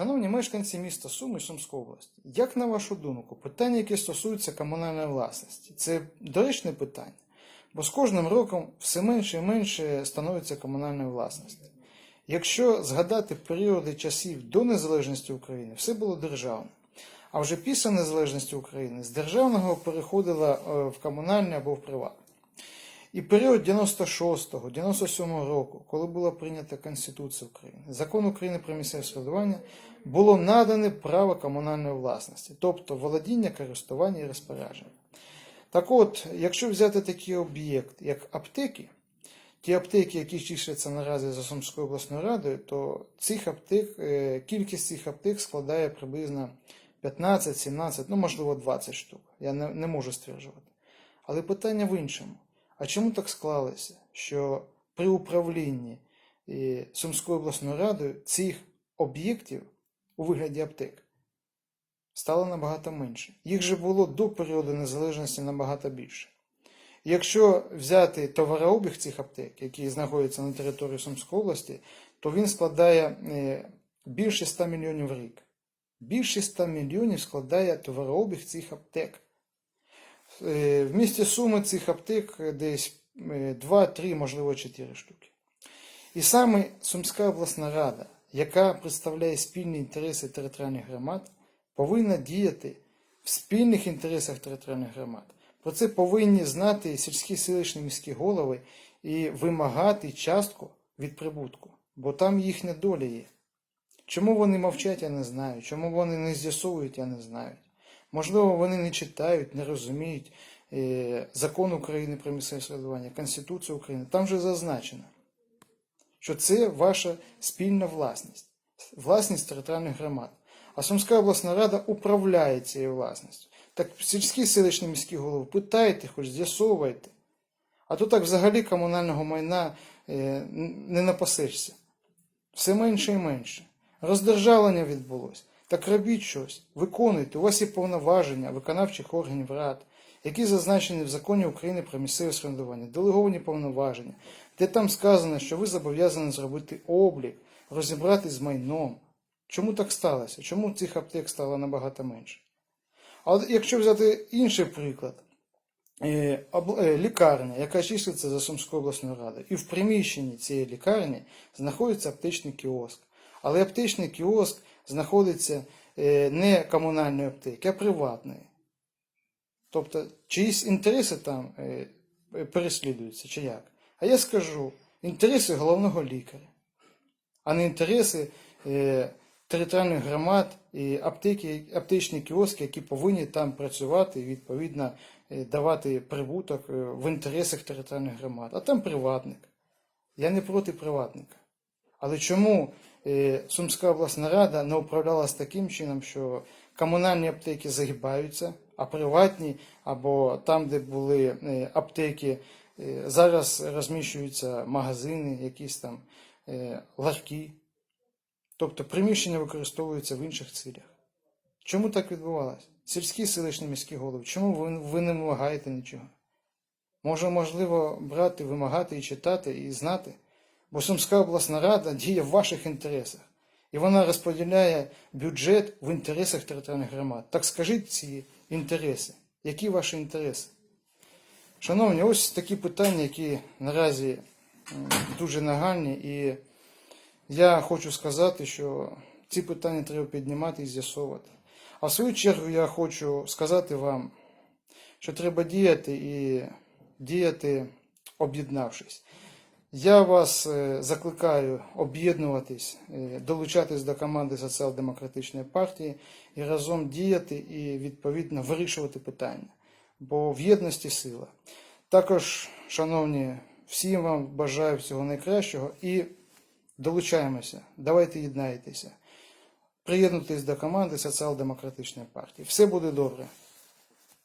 Шановні мешканці міста Суми Сумської області, як на вашу думку, питання, яке стосується комунальної власності, це доречне питання, бо з кожним роком все менше і менше становиться комунальної власності. Якщо згадати періоди часів до незалежності України, все було державне. А вже після незалежності України з державного переходило е, в комунальне або в приватне. І період 96-го, 97-го року, коли була прийнята Конституція України, закон України про місцеве самоврядування, було надане право комунальної власності, тобто володіння, користування і розпорядження. Так от, якщо взяти такий об'єкт, як аптеки, ті аптеки, які числяться наразі за Сумською обласною радою, то цих аптек, е, кількість цих аптек складає приблизно 15, 17, ну можливо 20 штук. Я не, не можу стверджувати. Але питання в іншому. А чому так склалося, що при управлінні е, Сумською обласною радою цих об'єктів у вигляді аптек стало набагато менше? Їх же було до періоду незалежності набагато більше. Якщо взяти товарообіг цих аптек, які знаходяться на території Сумської області, то він складає е, більше 100 мільйонів в рік. Більше 100 мільйонів складає товарообіг цих аптек. Е, В місті Суми цих аптек десь 2-3, можливо 4 штуки. І саме Сумська обласна рада, яка представляє спільні інтереси територіальних громад, повинна діяти в спільних інтересах територіальних громад. Про це повинні знати сільські селищні міські голови і вимагати частку від прибутку, бо там їхня доля є. Чому вони мовчать, я не знаю. Чому вони не з'ясовують, я не знаю. Можливо, вони не читають, не розуміють е, закон України про місцеве самоврядування, Конституцію України. Там же зазначено, що це ваша спільна власність, власність територіальних громад. А Сумська обласна рада управляє цією власністю. Так сільські селищні міські голови, питайте, хоч з'ясовуйте. А то так взагалі комунального майна е, не напасешся. Все менше і менше. Роздержавлення відбулося. Так робіть щось, виконуйте. У вас є повноваження виконавчих органів рад, які зазначені в законі України про місцеве самоврядування, делеговані повноваження, де там сказано, що ви зобов'язані зробити облік, розібратись з майном. Чому так сталося? Чому цих аптек стало набагато менше? А якщо взяти інший приклад, е, е, лікарня, яка числиться за Сумською обласною радою, і в приміщенні цієї лікарні знаходиться аптечний кіоск. Але аптечний кіоск знаходиться е, не комунальної аптеки, а приватної. Тобто, чиїсь інтереси там е, переслідуються, чи як? А я скажу, інтереси головного лікаря, а не інтереси е, територіальних громад і аптеки, аптечні кіоски, які повинні там працювати і відповідно давати прибуток в інтересах територіальних громад. А там приватник. Я не проти приватника. Але чому е, Сумська обласна рада не управлялась таким чином, що комунальні аптеки загибаються, а приватні або там, де були е, аптеки, е, зараз розміщуються магазини, якісь там ларки. Тобто приміщення використовуються в інших цілях. Чому так відбувалося? Сільські селищні міські голови, чому ви, ви не вимагаєте нічого? Може, можливо, брати, вимагати і читати, і знати? Бо Сумська обласна рада діє в ваших інтересах. І вона розподіляє бюджет в інтересах територіальних громад. Так скажіть ці інтереси. Які ваші інтереси? Шановні, ось такі питання, які наразі дуже нагальні. І я хочу сказати, що ці питання треба піднімати і з'ясовувати. А в свою чергу я хочу сказати вам, що треба діяти і діяти об'єднавшись. Я вас е, закликаю об'єднуватись, е, долучатись до команди Соціал-демократичної партії і разом діяти і відповідно вирішувати питання. Бо в єдності сила. Також, шановні, всім вам бажаю всього найкращого і долучаємося. Давайте єднайтеся. Приєднуйтесь до команди Соціал-демократичної партії. Все буде добре.